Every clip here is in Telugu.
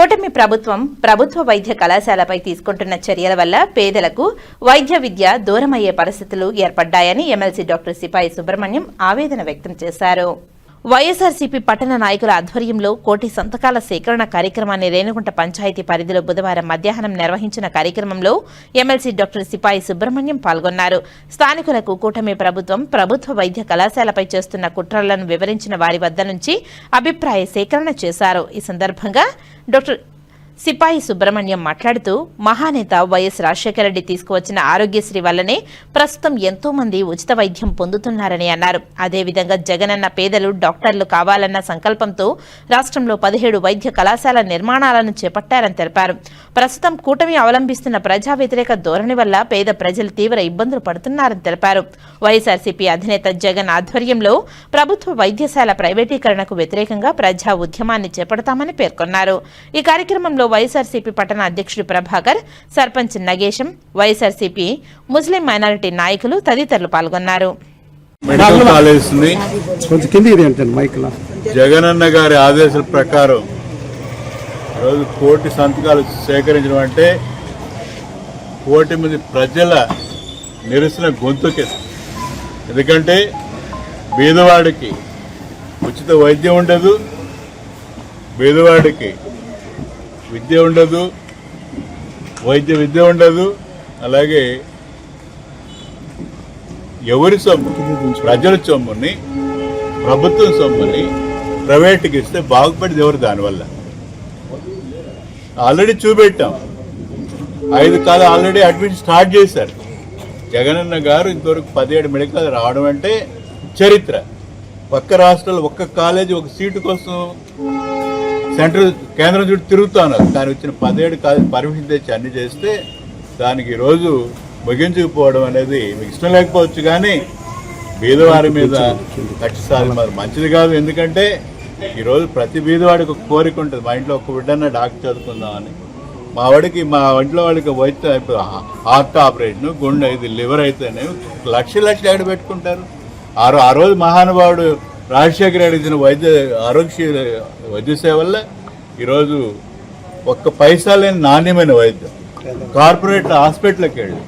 కూటమి ప్రభుత్వం ప్రభుత్వ వైద్య కళాశాలపై తీసుకుంటున్న చర్యల వల్ల పేదలకు వైద్య విద్య దూరమయ్యే పరిస్థితులు ఏర్పడ్డాయని ఎమ్మెల్సీ డాక్టర్ సిపాయి సుబ్రహ్మణ్యం ఆవేదన వ్యక్తం చేశారు. వైఎస్ఆర్సీపీ పట్టణ నాయకుల ఆధ్వర్యంలో కోటి సంతకాల సేకరణ కార్యక్రమాన్ని రేణుగుంట పంచాయతీ పరిధిలో బుధవారం మధ్యాహ్నం నిర్వహించిన కార్యక్రమంలో ఎమ్మెల్సీ డాక్టర్ సిపాయి సుబ్రహ్మణ్యం పాల్గొన్నారు. స్థానికులకు కూటమి ప్రభుత్వం ప్రభుత్వ వైద్య కళాశాలపై చేస్తున్న కుట్రలను వివరించిన వారి వద్ద నుంచి అభిప్రాయ సేకరణ చేశారు. ఈ సందర్భంగా డాక్టర్ సిపాయి సుబ్రహ్మణ్యం మాట్లాడుతూ మహానేత వైఎస్ రాజశేఖర రెడ్డి తీసుకువచ్చిన ఆరోగ్యశ్రీ వల్లనే ప్రస్తుతం ఎంతో మంది ఉచిత వైద్యం పొందుతున్నారని అన్నారు. అదేవిధంగా జగనన్న పేదలు డాక్టర్లు కావాలన్న సంకల్పంతో రాష్ట్రంలో పదిహేడు వైద్య కళాశాల నిర్మాణాలను చేపట్టారని తెలిపారు. ప్రస్తుతం కూటమి అవలంబిస్తున్న ప్రజా వ్యతిరేక ధోరణి వల్ల పేద ప్రజలు తీవ్ర ఇబ్బందులు పడుతున్నారని తెలిపారు. వైఎస్ఆర్సీపీ అధినేత జగన్ ఆధ్వర్యంలో ప్రభుత్వ వైద్యశాల ప్రైవేటీకరణకు వ్యతిరేకంగా ప్రజా ఉద్యమాన్ని చేపడతామని పేర్కొన్నారు. ఈ కార్యక్రమంలో వైఎస్ఆర్సీపీ పట్టణ అధ్యక్షుడు Prabhakar sarpanch Nagesham YSRCP Muslim minority నాయకులు తదితరులు పాల్గొన్నారు. జగనన్న గారి ఆదేశాల ప్రకారం రోజు కోటి సంతకాలు సేకరించడం అంటే కోటి మంది ప్రజల నిరసన గొంతుకి. ఎందుకంటే బీదవాడికి ఉచిత వైద్యం ఉండదు బీదవాడికి విద్య ఉండదు వైద్య విద్య ఉండదు. అలాగే ఎవరి సొమ్ము? ప్రజల సొమ్ముని ప్రభుత్వం సొమ్ముని ప్రైవేట్కి ఇస్తే బాగుపడింది ఎవరు దానివల్ల? ఆల్రెడీ చూపెట్టాం. ఐదు కాలం ఆల్రెడీ అడ్మిషన్ స్టార్ట్ చేశారు. జగనన్న గారు ఇంతవరకు పదిహేడు మెడికల్ రావడం అంటే చరిత్ర. ఒక్క రాష్ట్రాల్లో ఒక్క కాలేజీ ఒక సీటు కోసం సెంట్రల్ కేంద్రం చుట్టూ తిరుగుతాను కానీ వచ్చిన పదిహేడు కాలేజీ పర్మిషన్ తెచ్చి అన్ని చేస్తే దానికి ఈరోజు ముగించుకుపోవడం అనేది మీకు ఇష్టం లేకపోవచ్చు కానీ బీదవారి మీద కక్ష సాధన మంచిది కాదు. ఎందుకంటే ఈరోజు ప్రతి బీదవాడికి ఒక కోరిక ఉంటుంది. మా ఇంట్లో ఒక బిడ్డన్న డాక్టర్ చదువుకుందామని. మా వాడికి మా ఇంట్లో వాడికి వైద్యం ఇప్పుడు హార్ట్ ఆపరేషన్ గుండె ఇది లివర్ అయితేనే లక్ష లక్షలు ఎక్కడ పెట్టుకుంటారు. ఆ రో- ఆ రోజు మహానుభావుడు రాజశేఖర్ రెడ్డి ఇచ్చిన వైద్య ఆరోగ్య వైద్య సేవల్లో ఈరోజు ఒక్క పైసా లేని నాణ్యమైన వైద్యం. కార్పొరేట్ హాస్పిటల్కి వెళ్ళి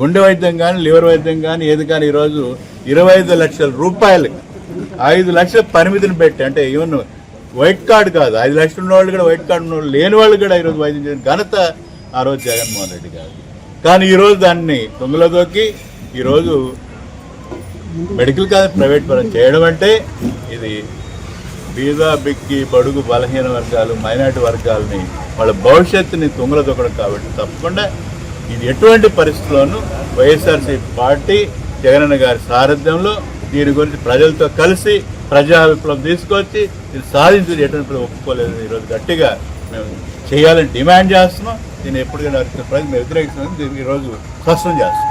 గుండె వైద్యం కానీ లివర్ వైద్యం కానీ ఏది కానీ ఈరోజు ఇరవై ఐదు లక్షల రూపాయలు ఐదు లక్షల పరిమితిని పెట్టి అంటే ఈవెన్ వైట్ కార్డు కాదు ఐదు లక్షలు ఉన్న వాళ్ళు కూడా వైట్ కార్డు ఉన్న వాళ్ళు లేని వాళ్ళు కూడా ఈరోజు వైద్యం చేసిన ఘనత ఆ రోజు జగన్మోహన్ రెడ్డి గారు. కానీ ఈరోజు దాన్ని దొంగలో ఈరోజు మెడికల్ కాలేజ్ ప్రైవేట్ పరం చేయడం అంటే ఇది బీద బిక్కి బడుగు బలహీన వర్గాలు మైనార్టీ వర్గాలని వాళ్ళ భవిష్యత్తుని తుంగల దొక్కడం కాబట్టి తప్పకుండా ఇది ఎటువంటి పరిస్థితుల్లోనూ వైఎస్ఆర్సీ పార్టీ జగనన్న గారి సారథ్యంలో దీని గురించి ప్రజలతో కలిసి ప్రజా విప్లవం తీసుకొచ్చి ఇది సాధించి ఎటువంటి ఒప్పుకోలేదు ఈరోజు గట్టిగా మేము చేయాలని డిమాండ్ చేస్తున్నాం. దీన్ని ఎప్పటికైనా ప్రజలు వ్యతిరేకిస్తున్నాం. దీనికి ఈరోజు స్పష్టం చేస్తున్నాం.